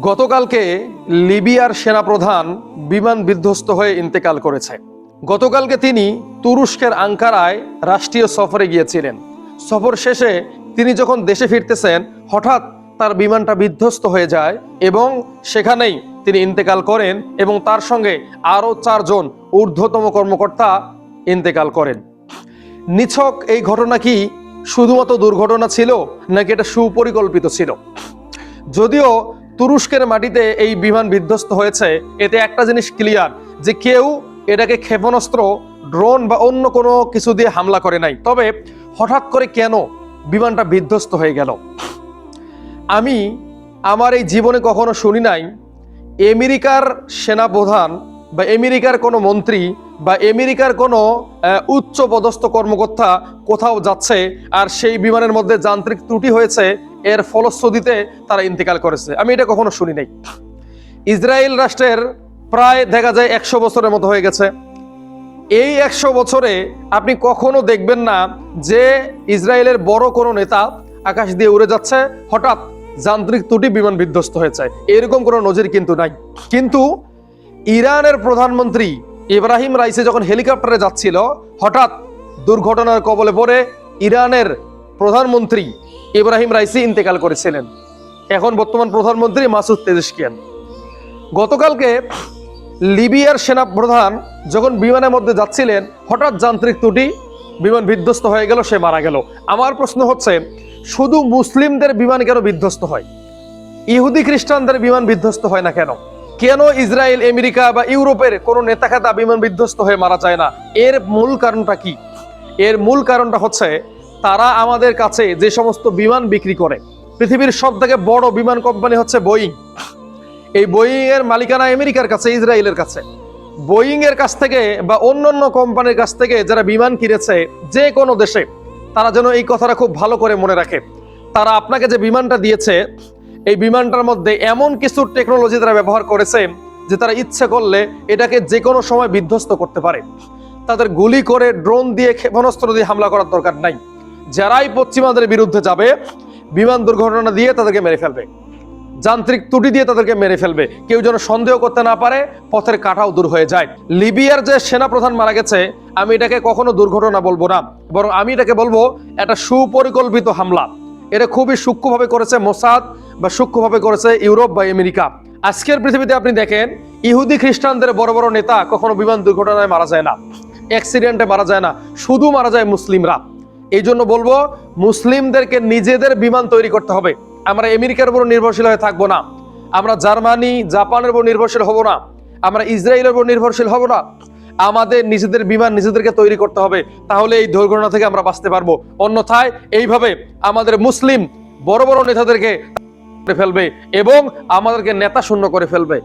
গতকালকে লিবিয়ার সেনাপ্রধান বিমান বিধ্বস্ত হয়ে ইন্তেকাল করেছে। গতকালকে তিনি তুরস্কের আঙ্কারায় রাষ্ট্রীয় সফরে গিয়েছিলেন। সফর শেষে তিনি যখন দেশে ফিরতেছেন, হঠাৎ তার বিমানটা বিধ্বস্ত হয়ে যায় এবং সেখানেই তিনি ইন্তেকাল করেন এবং তার সঙ্গে আরও চারজন ঊর্ধ্বতম কর্মকর্তা ইন্তেকাল করেন। নিছক এই ঘটনা কি শুধুমাত্র দুর্ঘটনা ছিল, নাকি এটা সুপরিকল্পিত ছিল? যদিও তুরস্কের মাটিতে এই বিমান বিধ্বস্ত হয়েছে। এতে একটা জিনিস ক্লিয়ার যে কেউ এটাকে ক্ষেপণাস্ত্র ড্রোন বা অন্য কোনো কিছু দিয়ে হামলা করে নাই। তবে হঠাৎ করে কেন বিমানটা বিধ্বস্ত হয়ে গেল? আমি আমার এই জীবনে কখনো শুনি নাই, আমেরিকার সেনাপ্রধান বা আমেরিকার কোনো মন্ত্রী বা আমেরিকার কোনো উচ্চ পদস্থ কর্মকর্তা কোথাও যাচ্ছে আর সেই বিমানের মধ্যে যান্ত্রিক ত্রুটি হয়েছে, এর ফলশ্রুতিতে তারা ইন্তেকাল করেছে। আমি এটা কখনো শুনি নাই। ইসরায়েল রাষ্ট্রের প্রায় দেখা যায় একশো বছরের মতো হয়ে গেছে। এই একশো বছরে আপনি কখনো দেখবেন না যে ইসরায়েলের বড় কোনো নেতা আকাশ দিয়ে উড়ে যাচ্ছে, হঠাৎ যান্ত্রিক ত্রুটি বিমান বিধ্বস্ত হয়েছে। এরকম কোনো নজির কিন্তু নাই। কিন্তু ইরানের প্রধানমন্ত্রী ইব্রাহিম রাইসে যখন হেলিকপ্টারে যাচ্ছিল, হঠাৎ দুর্ঘটনার কবলে পড়ে ইরানের প্রধানমন্ত্রী ইব্রাহিম রাইসি ইন্তেকাল করেছিলেন। এখন বর্তমান প্রধানমন্ত্রী মাসুদ তেজস্কিয়ান গতকালকে লিবিয়ার সেনা প্রধান যখন বিমানের মধ্যে যাচ্ছিলেন, হঠাৎ যান্ত্রিক ত্রুটি, বিমান বিধ্বস্ত হয়ে গেল, সে মারা গেল। আমার প্রশ্ন হচ্ছে, শুধু মুসলিমদের বিমান কেন বিধ্বস্ত হয়? ইহুদি খ্রিস্টানদের বিমান বিধ্বস্ত হয় না কেন? কেন ইসরায়েল, আমেরিকা বা ইউরোপের কোনো নেতা খাতা বিমান বিধ্বস্ত হয়ে মারা যায় না? এর মূল কারণটা কি? এর মূল কারণটা হচ্ছে তারা আমাদের কাছে যে সমস্ত বিমান বিক্রি করে, পৃথিবীর সব থেকে বড় বিমান কোম্পানি হচ্ছে বোয়িং। এই বোয়িং এর মালিকানা আমেরিকার কাছে, ইসরায়েলের কাছে। বোয়িং এর কাছ থেকে বা অন্যান্য কোম্পানির কাছ থেকে যারা বিমান কিনেছে যে কোনো দেশে, তারা যেন এই কথাটা খুব ভালো করে মনে রাখে। তারা আপনাকে যে বিমানটা দিয়েছে এই বিমানটার মধ্যে এমন কিছু টেকনোলজি তারা ব্যবহার করেছে যে তারা ইচ্ছে করলে এটাকে যে কোনো সময় বিধ্বস্ত করতে পারে। তাদের গুলি করে ড্রোন দিয়ে ক্ষেপণাস্ত্র দিয়ে হামলা করার দরকার নাই। যারাই পশ্চিমাদের বিরুদ্ধে যাবে, বিমান দুর্ঘটনা দিয়ে তাদেরকে মেরে ফেলবে। যান্ত্রিক ত্রুটি দিয়ে তাদেরকে মেরে ফেলবে। কেউ যেন সন্দেহ করতে না পারে, পথের কাটাও দূর হয়ে যায়। লিবিয়ার যে সেনাপ্রধান মারা গেছে, আমি এটাকে কখনো দুর্ঘটনা বলব না। বরং আমি এটাকে বলব একটা সুপরিকল্পিত হামলা। এটা খুবই সূক্ষ্মভাবে করেছে মোসাদ বা সূক্ষ্মভাবে করেছে ইউরোপ বা আমেরিকা। আজকের পৃথিবীতে আপনি দেখেন, ইহুদি খ্রিস্টানদের বড় বড় নেতা কখনো বিমান দুর্ঘটনায় মারা যায় না অ্যাক্সিডেন্টে মারা যায় না, শুধু মারা যায় মুসলিমরা। এই জন্য বলব, মুসলিমদেরকে নিজেদের বিমান তৈরি করতে হবে। আমরা আমেরিকার উপর নির্ভরশীল হয়ে থাকব না। আমরা জার্মানি, জাপানের উপর নির্ভরশীল হব না। আমরা ইসরায়েলের উপর নির্ভরশীল হব না। আমাদের নিজেদের বিমান নিজেদেরকে তৈরি করতে হবে, তাহলে এই দুর্ঘটনা থেকে আমরা বাঁচতে পারব। অন্যথায় এইভাবে আমাদের মুসলিম বড় বড় নেতাদেরকে ফেলবে এবং আমাদেরকে নেতা শূন্য করে ফেলবে।